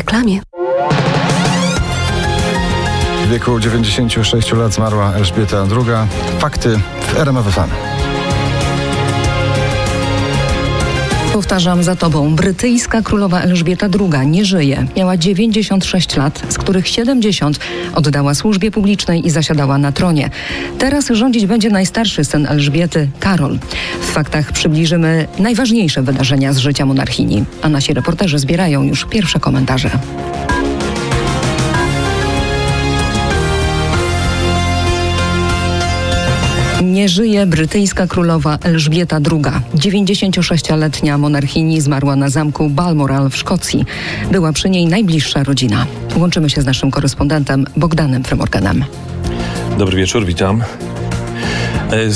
reklamie. W wieku 96 lat zmarła Elżbieta II. Fakty w RMF FM. Powtarzam za tobą. Brytyjska królowa Elżbieta II nie żyje. Miała 96 lat, z których 70 oddała służbie publicznej i zasiadała na tronie. Teraz rządzić będzie najstarszy syn Elżbiety, Karol. W faktach przybliżymy najważniejsze wydarzenia z życia monarchini, a nasi reporterzy zbierają już pierwsze komentarze. Nie żyje brytyjska królowa Elżbieta II. 96-letnia monarchini zmarła na zamku Balmoral w Szkocji. Była przy niej najbliższa rodzina. Łączymy się z naszym korespondentem Bogdanem Fremorganem. Dobry wieczór, witam. E,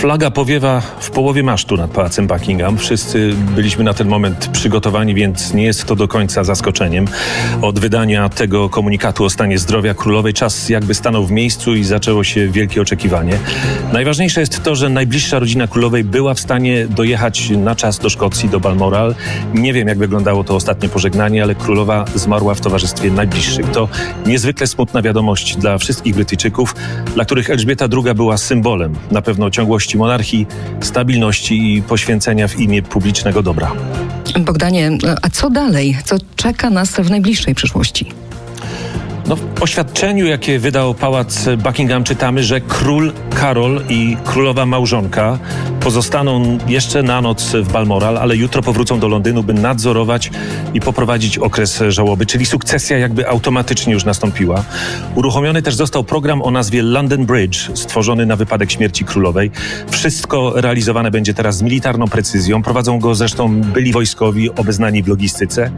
Flaga powiewa w połowie masztu nad Pałacem Buckingham. Wszyscy byliśmy na ten moment przygotowani, więc nie jest to do końca zaskoczeniem. Od wydania tego komunikatu o stanie zdrowia królowej czas jakby stanął w miejscu i zaczęło się wielkie oczekiwanie. Najważniejsze jest to, że najbliższa rodzina królowej była w stanie dojechać na czas do Szkocji, do Balmoral. Nie wiem, jak wyglądało to ostatnie pożegnanie, ale królowa zmarła w towarzystwie najbliższych. To niezwykle smutna wiadomość dla wszystkich Brytyjczyków, dla których Elżbieta II była symbolem na pewno ciągłości monarchii, stabilności i poświęcenia w imię publicznego dobra. Bogdanie, a co dalej? Co czeka nas w najbliższej przyszłości? No, w oświadczeniu, jakie wydał pałac Buckingham, czytamy, że król Karol i królowa małżonka pozostaną jeszcze na noc w Balmoral, ale jutro powrócą do Londynu, by nadzorować i poprowadzić okres żałoby, czyli sukcesja jakby automatycznie już nastąpiła. Uruchomiony też został program o nazwie London Bridge, stworzony na wypadek śmierci królowej. Wszystko realizowane będzie teraz z militarną precyzją. Prowadzą go zresztą byli wojskowi obeznani w logistyce.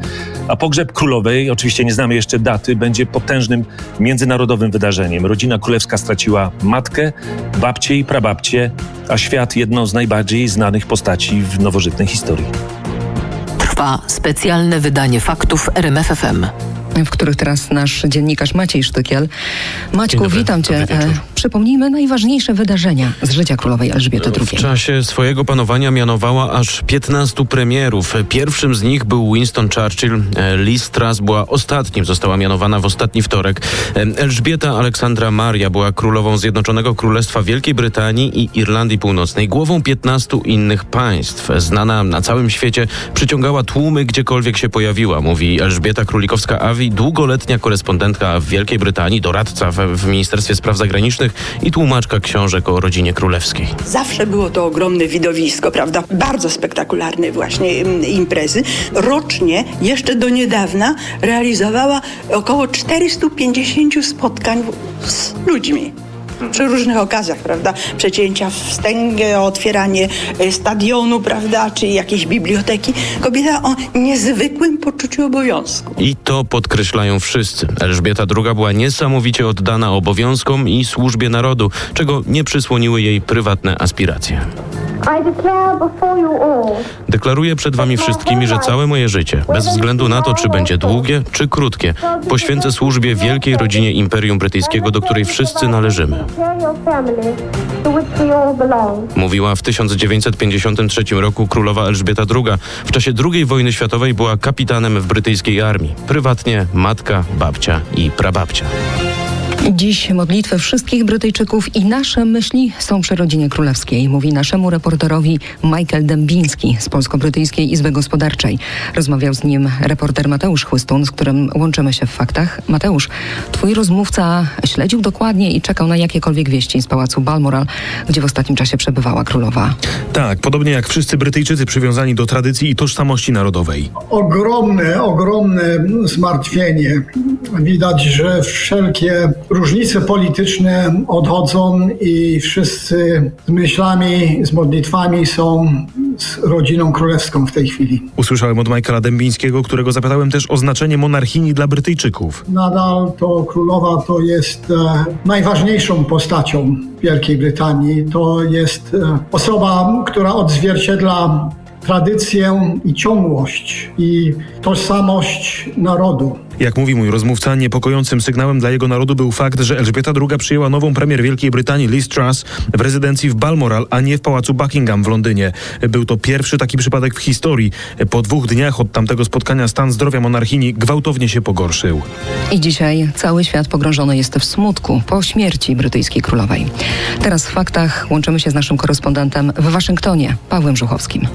A pogrzeb królowej, oczywiście nie znamy jeszcze daty, będzie potężnym międzynarodowym wydarzeniem. Rodzina królewska straciła matkę, babcię i prababcię, a świat jedną z najbardziej znanych postaci w nowożytnej historii. Trwa specjalne wydanie faktów RMFFM. w których teraz nasz dziennikarz Maciej Sztykiel. Maćku, witam cię. Przypomnijmy najważniejsze wydarzenia z życia królowej Elżbiety W II. czasie swojego panowania mianowała aż 15 premierów. Pierwszym z nich był Winston Churchill. E, Liz Truss była ostatnim, została mianowana w ostatni wtorek. E, Elżbieta Aleksandra Maria była królową Zjednoczonego Królestwa Wielkiej Brytanii i Irlandii Północnej, głową 15 innych państw. Znana na całym świecie, przyciągała tłumy gdziekolwiek się pojawiła, mówi Elżbieta Królikowska-Awi, długoletnia korespondentka w Wielkiej Brytanii, doradca w, w Ministerstwie Spraw Zagranicznych i tłumaczka książek o rodzinie królewskiej. Zawsze było to ogromne widowisko, prawda? Bardzo spektakularne właśnie imprezy. Rocznie, jeszcze do niedawna, realizowała około 450 spotkań z ludźmi. Przy różnych okazjach, prawda? Przecięcia wstęgę, otwieranie e, stadionu, prawda? Czy jakiejś biblioteki. Kobieta o niezwykłym poczuciu obowiązku. I to podkreślają wszyscy. Elżbieta II była niesamowicie oddana obowiązkom i służbie narodu, czego nie przysłoniły jej prywatne aspiracje. Deklaruję przed wami wszystkimi, że całe moje życie, bez względu na to, czy będzie długie, czy krótkie, poświęcę służbie wielkiej rodzinie Imperium Brytyjskiego, do której wszyscy należymy. Mówiła w 1953 roku królowa Elżbieta II. W czasie II wojny światowej była kapitanem w brytyjskiej armii. Prywatnie matka, babcia i prababcia. Dziś modlitwy wszystkich Brytyjczyków i nasze myśli są przy rodzinie królewskiej, mówi naszemu reporterowi Michael Dębiński z Polsko-Brytyjskiej Izby Gospodarczej. Rozmawiał z nim reporter Mateusz Chłystun, z którym łączymy się w faktach. Mateusz, twój rozmówca śledził dokładnie i czekał na jakiekolwiek wieści z pałacu Balmoral, gdzie w ostatnim czasie przebywała królowa. Tak, podobnie jak wszyscy Brytyjczycy przywiązani do tradycji i tożsamości narodowej. ogromne, ogromne zmartwienie. Widać, że wszelkie różnice polityczne odchodzą i wszyscy z myślami, z modlitwami są z rodziną królewską w tej chwili. Usłyszałem od Michaela Dębińskiego, którego zapytałem też o znaczenie monarchini dla Brytyjczyków. Nadal to królowa to jest e, najważniejszą postacią Wielkiej Brytanii. To jest e, osoba, która odzwierciedla tradycję i ciągłość i tożsamość narodu. Jak mówi mój rozmówca, niepokojącym sygnałem dla jego narodu był fakt, że Elżbieta II przyjęła nową premier Wielkiej Brytanii Liz Truss w rezydencji w Balmoral, a nie w pałacu Buckingham w Londynie. Był to pierwszy taki przypadek w historii. Po dwóch dniach od tamtego spotkania stan zdrowia monarchini gwałtownie się pogorszył. I dzisiaj cały świat pogrążony jest w smutku po śmierci brytyjskiej królowej. Teraz w faktach łączymy się z naszym korespondentem w Waszyngtonie, Pawłem Żuchowskim.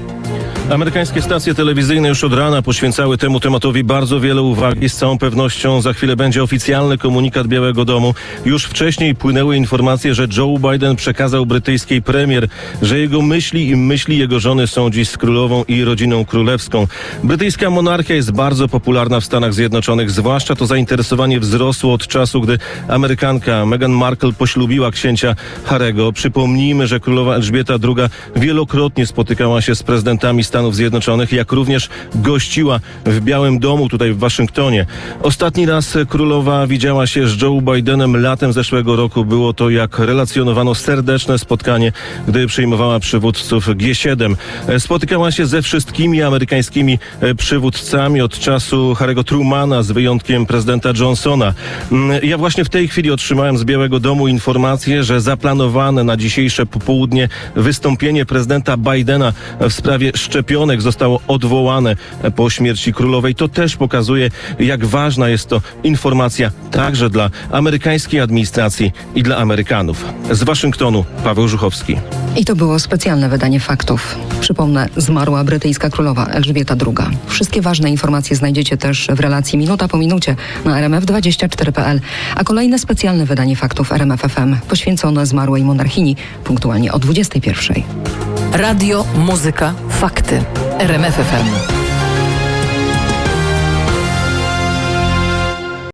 Amerykańskie stacje telewizyjne już od rana poświęcały temu tematowi bardzo wiele uwagi. Z całą pewnością za chwilę będzie oficjalny komunikat Białego Domu. Już wcześniej płynęły informacje, że Joe Biden przekazał brytyjskiej premier, że jego myśli i myśli jego żony są dziś z królową i rodziną królewską. Brytyjska monarchia jest bardzo popularna w Stanach Zjednoczonych, zwłaszcza to zainteresowanie wzrosło od czasu, gdy Amerykanka Meghan Markle poślubiła księcia Harego. Przypomnijmy, że królowa Elżbieta II wielokrotnie spotykała się z prezydentami Stanów Zjednoczonych, jak również gościła w Białym Domu tutaj w Waszyngtonie. Ostatni raz królowa widziała się z Joe Bidenem latem zeszłego roku. Było to, jak relacjonowano, serdeczne spotkanie, gdy przyjmowała przywódców G7. E, Spotykała się ze wszystkimi amerykańskimi e, przywódcami od czasu Harry'ego Trumana, z wyjątkiem prezydenta Johnsona. Mm, Ja właśnie w tej chwili otrzymałem z Białego Domu informację, że zaplanowane na dzisiejsze popołudnie wystąpienie prezydenta Bidena w sprawie szczepionek zostało odwołane po śmierci królowej. To też pokazuje, jak ważna jest to informacja także dla amerykańskiej administracji i dla Amerykanów. Z Waszyngtonu Paweł Żuchowski. I to było specjalne wydanie faktów. Przypomnę, zmarła brytyjska królowa Elżbieta II. Wszystkie ważne informacje znajdziecie też w relacji Minuta po Minucie na rmf24.pl, a kolejne specjalne wydanie faktów RMFFM poświęcone zmarłej monarchini punktualnie o 21.00. Radio, muzyka, fakty. RMFFM.